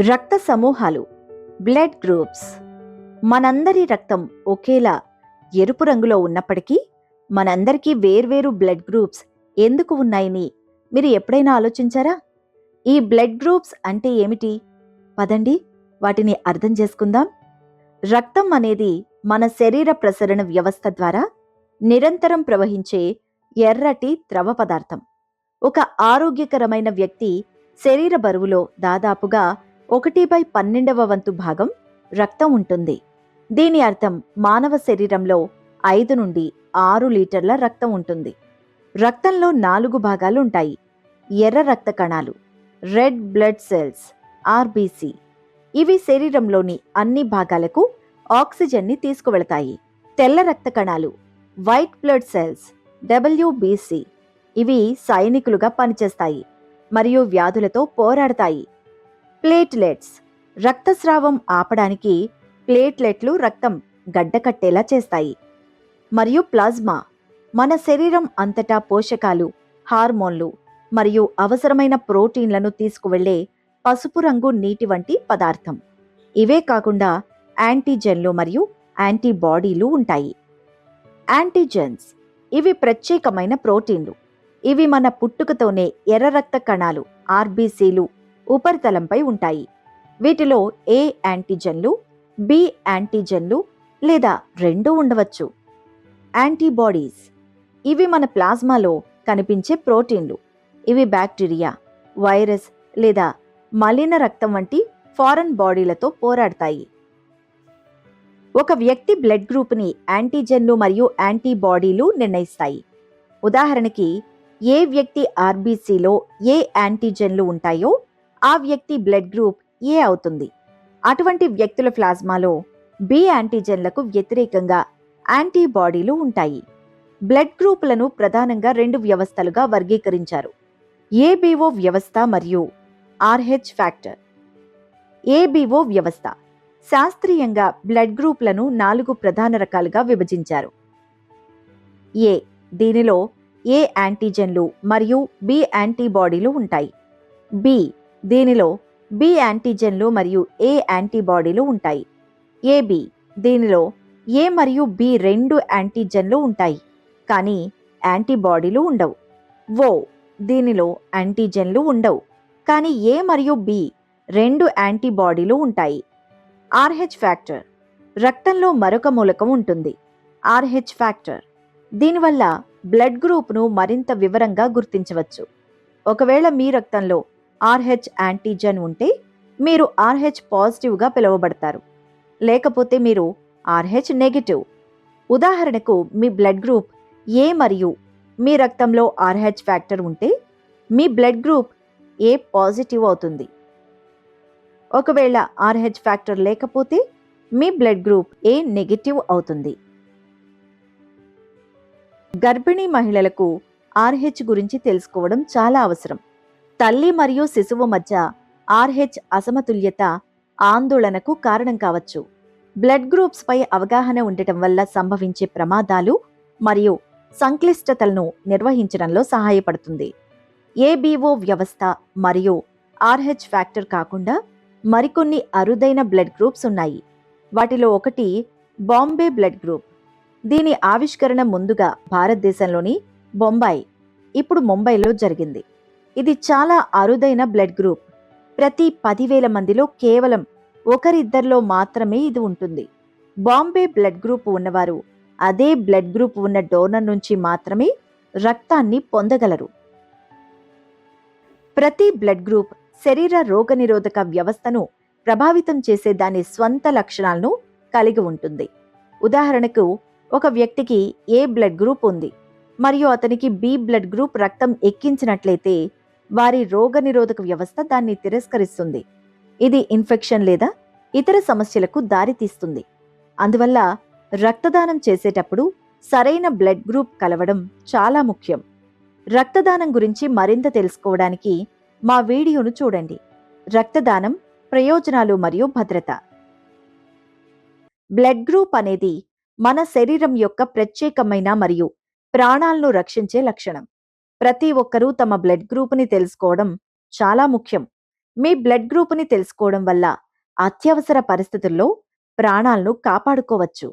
రక్త సమూహాలు blood groups. మనందరి రక్తం ఒకేలా ఎరుపు రంగులో ఉన్నప్పటికీ మనందరికీ వేర్వేరు బ్లడ్ గ్రూప్స్ ఎందుకు ఉన్నాయని మీరు ఎప్పుడైనా ఆలోచించారా? ఈ బ్లడ్ గ్రూప్స్ అంటే ఏమిటి? పదండి వాటిని అర్థం చేసుకుందాం. రక్తం అనేది మన శరీర ప్రసరణ వ్యవస్థ ద్వారా నిరంతరం ప్రవహించే ఎర్రటి ద్రవ పదార్థం. ఒక ఆరోగ్యకరమైన వ్యక్తి శరీర బరువులో దాదాపుగా ఒకటి బై పన్నెండవ వంతు భాగం రక్తం ఉంటుంది. దీని అర్థం మానవ శరీరంలో ఐదు నుండి ఆరు లీటర్ల రక్తం ఉంటుంది. రక్తంలో నాలుగు భాగాలు ఉంటాయి. ఎర్ర రక్త కణాలు రెడ్ బ్లడ్ సెల్స్ ఆర్బీసీ ఇవి శరీరంలోని అన్ని భాగాలకు ఆక్సిజన్ని తీసుకువెళతాయి. తెల్ల రక్త కణాలు వైట్ బ్లడ్ సెల్స్ డబ్ల్యూబీసీ ఇవి సైనికులుగా పనిచేస్తాయి మరియు వ్యాధులతో పోరాడతాయి. ప్లేట్లెట్స్. రక్తస్రావం ఆపడానికి ప్లేట్లెట్లు రక్తం గడ్డకట్టేలా చేస్తాయి. మరియు ప్లాజ్మా మన శరీరం అంతటా పోషకాలు హార్మోన్లు మరియు అవసరమైన ప్రోటీన్లను తీసుకువెళ్ళే పసుపు రంగు నీటి వంటి పదార్థం. ఇవే కాకుండా యాంటీజెన్లు మరియు యాంటీబాడీలు ఉంటాయి. యాంటీజెన్స్ ఇవి ప్రత్యేకమైన ప్రోటీన్లు. ఇవి మన పుట్టుకతోనే ఎర్ర రక్త కణాలు ఆర్బీసీలు ఉపరితలంపై ఉంటాయి. వీటిలో ఏ యాంటీజెన్లు బి యాంటీజెన్లు లేదా రెండూ ఉండవచ్చు. యాంటీబాడీస్. ఇవి మన ప్లాజ్మాలో కనిపించే ప్రోటీన్లు. ఇవి బ్యాక్టీరియా వైరస్ లేదా మలిన రక్తం వంటి ఫారెన్ బాడీలతో పోరాడతాయి. ఒక వ్యక్తి బ్లడ్ గ్రూప్ని యాంటీజెన్లు మరియు యాంటీబాడీలు నిర్ణయిస్తాయి. ఉదాహరణకి ఏ వ్యక్తి ఆర్బీసీలో ఏ యాంటీజెన్లు ఉంటాయో ఆ వ్యక్తి బ్లడ్ గ్రూప్ ఏ అవుతుంది? అటువంటి వ్యక్తుల ప్లాజ్మాలో బి యాంటీజెన్లకు వ్యతిరేకంగా యాంటీబాడీలు ఉంటాయి. బ్లడ్ గ్రూపులను ప్రధానంగా రెండు వ్యవస్థలుగా వర్గీకరించారు. ఏబిఓ వ్యవస్థ మరియు ఆర్హెచ్ ఫ్యాక్టర్. ఏబిఓ వ్యవస్థ శాస్త్రీయంగా బ్లడ్ గ్రూప్లను నాలుగు ప్రధాన రకాలుగా విభజించారు. ఏ దీనిలో ఏ యాంటీజెన్లు మరియు బి యాంటీబాడీలు ఉంటాయి? బి దీనిలో బి యాంటీజెన్లు మరియు ఏ యాంటీబాడీలు ఉంటాయి. ఏబి దీనిలో ఏ మరియు బి రెండు యాంటీజెన్లు ఉంటాయి. కానీ యాంటీబాడీలు ఉండవు. ఓ దీనిలో యాంటీజెన్లు ఉండవు. కానీ ఏ మరియు బి రెండు యాంటీబాడీలు ఉంటాయి. ఆర్హెచ్ ఫ్యాక్టర్ రక్తంలో మరొక మూలకం ఉంటుంది. ఆర్హెచ్ ఫ్యాక్టర్ దీనివల్ల బ్లడ్ గ్రూప్ను మరింత వివరంగా గుర్తించవచ్చు. ఒకవేళ మీ రక్తంలో ఆర్హెచ్ యాంటీజెన్ ఉంటే మీరు ఆర్హెచ్ పాజిటివ్గా పిలువబడతారు. లేకపోతే మీరు ఆర్హెచ్ నెగిటివ్. ఉదాహరణకు మీ బ్లడ్ గ్రూప్ ఏ మరియు మీ రక్తంలో ఆర్హెచ్ ఫ్యాక్టర్ ఉంటే మీ బ్లడ్ గ్రూప్ ఏ పాజిటివ్ అవుతుంది. ఒకవేళ ఆర్హెచ్ ఫ్యాక్టర్ లేకపోతే మీ బ్లడ్ గ్రూప్ ఏ నెగిటివ్ అవుతుంది. గర్భిణీ మహిళలకు ఆర్హెచ్ గురించి తెలుసుకోవడం చాలా అవసరం. తల్లి మరియు శిశువు మధ్య ఆర్హెచ్ అసమతుల్యత ఆందోళనకు కారణం కావచ్చు. బ్లడ్ గ్రూప్స్ పై అవగాహన ఉండటం వల్ల సంభవించే ప్రమాదాలు మరియు సంక్లిష్టతలను నిర్వహించడంలో సహాయపడుతుంది. ఏబీఓ వ్యవస్థ మరియు ఆర్హెచ్ ఫ్యాక్టర్ కాకుండా మరికొన్ని అరుదైన బ్లడ్ గ్రూప్స్ ఉన్నాయి. వాటిలో ఒకటి బాంబే బ్లడ్ గ్రూప్. దీని ఆవిష్కరణ ముందుగా భారతదేశంలోని బొంబాయి ఇప్పుడు ముంబైలో జరిగింది. ఇది చాలా అరుదైన బ్లడ్ గ్రూప్. ప్రతి పదివేల మందిలో కేవలం ఒకరిద్దరిలో మాత్రమే ఇది ఉంటుంది. బాంబే బ్లడ్ గ్రూప్ ఉన్నవారు అదే బ్లడ్ గ్రూప్ ఉన్న డోనర్ నుంచి మాత్రమే రక్తాన్ని పొందగలరు. ప్రతి బ్లడ్ గ్రూప్ శరీర రోగనిరోధక వ్యవస్థను ప్రభావితం చేసే దాని స్వంత లక్షణాలను కలిగి ఉంటుంది. ఉదాహరణకు ఒక వ్యక్తికి ఏ బ్లడ్ గ్రూప్ ఉంది మరియు అతనికి బి బ్లడ్ గ్రూప్ రక్తం ఎక్కించినట్లయితే వారి రోగనిరోధక వ్యవస్థ దాన్ని తిరస్కరిస్తుంది. ఇది ఇన్ఫెక్షన్ లేదా ఇతర సమస్యలకు దారితీస్తుంది అందువల్ల రక్తదానం చేసేటప్పుడు సరైన బ్లడ్ గ్రూప్ కలవడం చాలా ముఖ్యం. రక్తదానం గురించి మరింత తెలుసుకోవడానికి మా వీడియోను చూడండి. రక్తదానం ప్రయోజనాలు మరియు భద్రత. బ్లడ్ గ్రూప్ అనేది మన శరీరం యొక్క ప్రత్యేకమైన మరియు ప్రాణాలను రక్షించే లక్షణం. ప్రతి ఒక్కరూ తమ బ్లడ్ గ్రూప్ని తెలుసుకోవడం చాలా ముఖ్యం. మీ బ్లడ్ గ్రూప్ని తెలుసుకోవడం వల్ల అత్యవసర పరిస్థితుల్లో ప్రాణాలను కాపాడుకోవచ్చు.